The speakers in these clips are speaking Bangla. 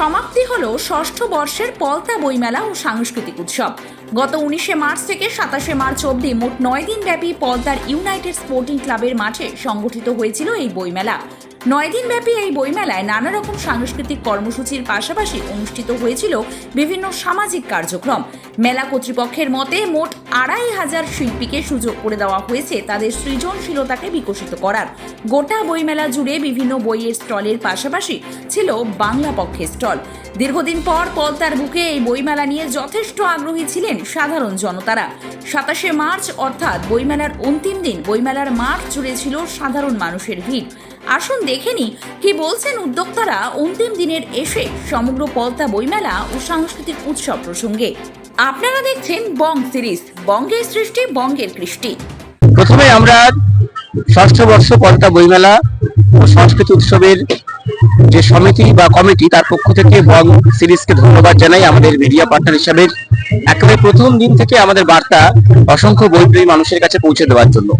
সমাপ্তি হল ষষ্ঠ বর্ষের পলতা বইমেলা ও সাংস্কৃতিক উৎসব। গত উনিশে মার্চ থেকে সাতাশে মার্চ অবধি মোট নয় দিন ব্যাপী পলতার ইউনাইটেড স্পোর্টিং ক্লাবের মাঠে সংগঠিত হয়েছিল এই বইমেলা। নয় দিন ব্যাপী এই বইমেলায় নানা রকম সাংস্কৃতিক কর্মসূচির পাশাপাশি অনুষ্ঠিত হয়েছিল বিভিন্ন সামাজিক কার্যক্রম। মেলা কর্তৃপক্ষের মতে মোট আড়াই হাজার শিল্পীকে সুযোগ করে দেওয়া হয়েছে তাদের সৃজনশীলতাকে বিকশিত করার। গোটা বইমেলা জুড়ে বিভিন্ন বইয়ের স্টলের পাশাপাশি ছিল বাংলা পক্ষের স্টল। দীর্ঘদিন পর পদ্মার বুকে এই বইমেলা নিয়ে যথেষ্ট আগ্রহী ছিলেন সাধারণ জনতারা। সাতাশে মার্চ অর্থাৎ বইমেলার অন্তিম দিন, বইমেলার মাঠ জুড়ে ছিল সাধারণ মানুষের ভিড়। আসুন দেখেনি কি বলছেন উদ্যোক্তারা অন্তিম দিনের এসে সমগ্র পলতা বইমেলা ও সাংস্কৃতিক উৎসব প্রসঙ্গে? আপনারা দেখছেন বং সিরিজ, বঙ্গের সৃষ্টি, বঙ্গের কৃষ্টি। প্রথমে আমরা ষষ্ঠ বর্ষ পলতা বইমেলা ও সংস্কৃতি উৎসবের যে সমিতি বা কমিটি তার পক্ষ থেকে বং সিরিজকে ধন্যবাদ জানাই আমাদের মিডিয়া পার্টনার হিসাবে। একেবারে প্রথম দিন থেকে আমাদের বার্তা অসংখ্য বইপ্রেমী মানুষের কাছে পৌঁছে দেওয়ার জন্য।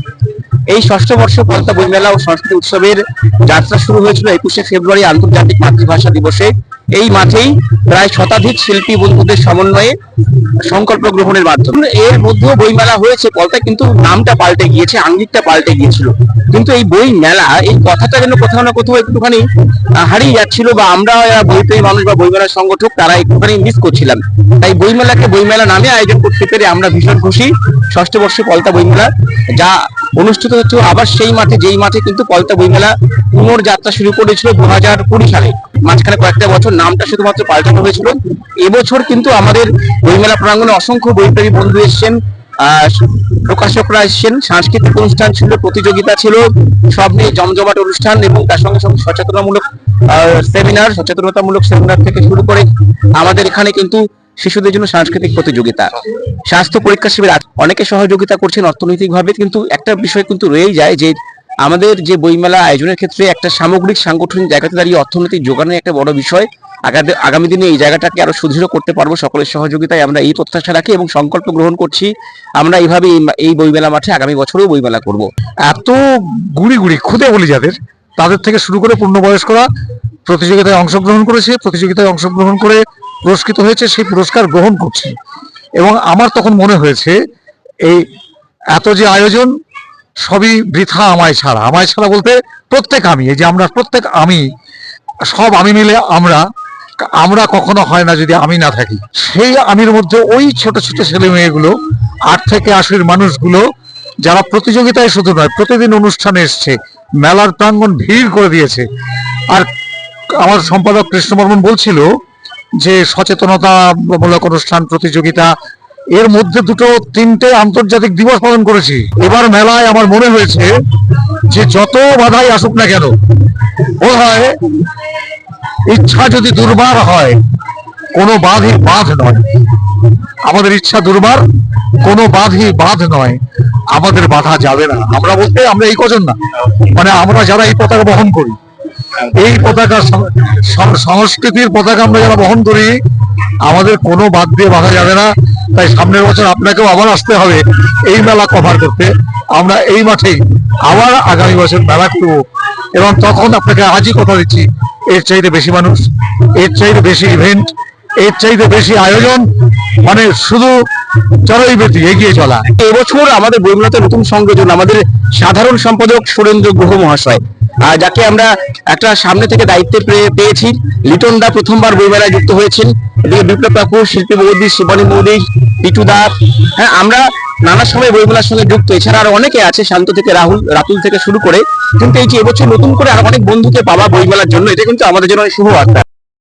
এই ষষ্ঠ বর্ষ পলতা বইমেলা ও সংস্কৃতি উৎসবের যাত্রা শুরু হয়েছিল একুশে ফেব্রুয়ারি আন্তর্জাতিক মাতৃভাষা দিবসে। এই মাঠেই প্রায় শতাধিক শিল্পী বন্ধুদের সমন্বয়ে সংকল্প গ্রহণের মাধ্যমে। এর মধ্যেও বইমেলা হয়েছে পলতায় কিন্তু নামটা পাল্টে গিয়েছে, আঙ্গিকটা পাল্টে গিয়েছিল। কিন্তু এই বই মেলা এই কথাটা যেন কোথাও না কোথাও একটুখানি হারিয়ে যাচ্ছিল বা আমরা বইপ্রেমী মানুষ বা বইমেলার সংগঠক, তারা একটুখানি মিস করছিলাম। তাই বইমেলাকে বইমেলা নামে আয়োজন করতে পেরে আমরা ভীষণ খুশি। ষষ্ঠ বর্ষে পলতা বইমেলা, যা অনুষ্ঠিত হচ্ছে আবার সেই মাঠে, যেই মাঠে কিন্তু পলতা বইমেলা পুনর্যাত্রা শুরু করেছিল দু হাজার কুড়ি সালে। মাঝখানে কয়েকটা বছর নামটা শুধুমাত্র পাল্টানো হয়েছিল। এবছর কিন্তু আমাদের বইমেলা প্রাঙ্গণে অসংখ্য বইপ্রেমী বন্ধু এসেছেন। প্রকাশকরা এসেছেন। সাংস্কৃতিক অনুষ্ঠান ছিল, প্রতিযোগিতা ছিল, সব নিয়ে জমজমাট অনুষ্ঠান এবং তার সঙ্গে সঙ্গে সচেতনামূলক সেমিনার সচেতনতামূলক সেমিনার থেকে শুরু করে আমাদের এখানে কিন্তু শিশুদের জন্য সাংস্কৃতিক প্রতিযোগিতা, স্বাস্থ্য পরীক্ষা শিবির অনেকে সহযোগিতা করছেন অর্থনৈতিকভাবে। কিন্তু একটা বিষয় কিন্তু রয়েই যায় যে আমাদের যে বইমেলা আয়োজনের ক্ষেত্রে একটা সামগ্রিক সাংগঠনিক জায়গাতে দাঁড়িয়ে অর্থনৈতিক যোগানের একটা বড় বিষয়। আগামী আগামী দিনে এই জায়গাটাকে আরও সুদৃঢ় করতে পারব সকলের সহযোগিতায় আমরা এই প্রত্যাশা রাখি এবং সংকল্প গ্রহণ করছি। আমরা এইভাবে এই বইমেলা মাঠে আগামী বছরেও বইমেলা করব। এত গুড়ি গুড়ি খুদে বলি যাদের, তাদের থেকে শুরু করে পূর্ণবয়স্করা প্রতিযোগিতায় অংশগ্রহণ করেছে, প্রতিযোগিতায় অংশগ্রহণ করে পুরস্কৃত হয়েছে, সেই পুরস্কার গ্রহণ করছে। এবং আমার তখন মনে হয়েছে, এই এত যে আয়োজন সবই বৃথা আমায় ছাড়া। আমায় ছাড়া বলতে প্রত্যেক আমি, এই যে আমরা প্রত্যেক আমি, সব আমি মিলে আমরা আমরা কখনো হয় না যদি আমি না থাকি। সেই আমির মধ্যে ওই ছোট ছোট ছেলে মেয়েগুলো আট থেকে আশির মানুষগুলো, যারা প্রতিযোগিতায় শুধু নয়, প্রতিদিন অনুষ্ঠানে এসছে, মেলার প্রাঙ্গণ ভিড় করে দিয়েছে। আর আমার সম্পাদক কৃষ্ণ বর্মন বলছিল যে সচেতনতামূলক অনুষ্ঠান, প্রতিযোগিতা এর মধ্যে দুটো তিনটে আন্তর্জাতিক দিবস পালন করেছি। এবার মেলায় আমার মনে হয়েছে যে যত বাধাই আসুক না কেন, বোধ হয় ইচ্ছা যদি দুর্বার হয়, কোনো বাধই বাধ নয়। আমাদের ইচ্ছা দুর্বার, কোনো বাধই বাধ নয়। আমাদের বাধা যাবে না। আমরা বলতে আমরা এই কজন না। মানে আমরা যারা এই পতাকা বহন করি, এই পতাকা সংস্কৃতির পতাকা আমরা যারা বহন করি, আমাদের কোনো বাদ দিয়ে বাধা যাবে না। তাই সামনের বছর আপনাকেও আবার আসতে হবে এই মেলা কভার করতে। আমরা এই মাঠেই আবার আগামী বছর মেলা করব। এবং তখন আপনাকে আজই কথা দিচ্ছি, এর চাইতে বেশি মানুষ, এর চাইতে বেশি ইভেন্ট এর চাইতে বেশি আয়োজন মানে শুধু চড়াই বেতি এগিয়ে চলা। এবছর আমাদের বইমেলাতে নতুন সংযোজন, আমাদের সাধারণ সম্পাদক সুরেন্দ্র গুহ মহাশয় যাকে আমরা একটা সামনে থেকে দায়িত্বে পেয়ে- পেয়েছি। লিটন দা প্রথমবার বইমেলায় যুক্ত হয়েছেন। এদিকে বিপ্লব ঠাকুর, শিল্পী মৌদি শিবানী মৌদি পিটু দাস হ্যাঁ আমরা নানা সময় বইমেলার সঙ্গে যুক্ত। এছাড়া আরও অনেকে আছে, শান্ত থেকে রাহুল, রাতুল থেকে শুরু করে। কিন্তু এই যে এবছর নতুন করে আর অনেক বন্ধুকে পাওয়া বইমেলার জন্য, এটা কিন্তু আমাদের জন্য শুভ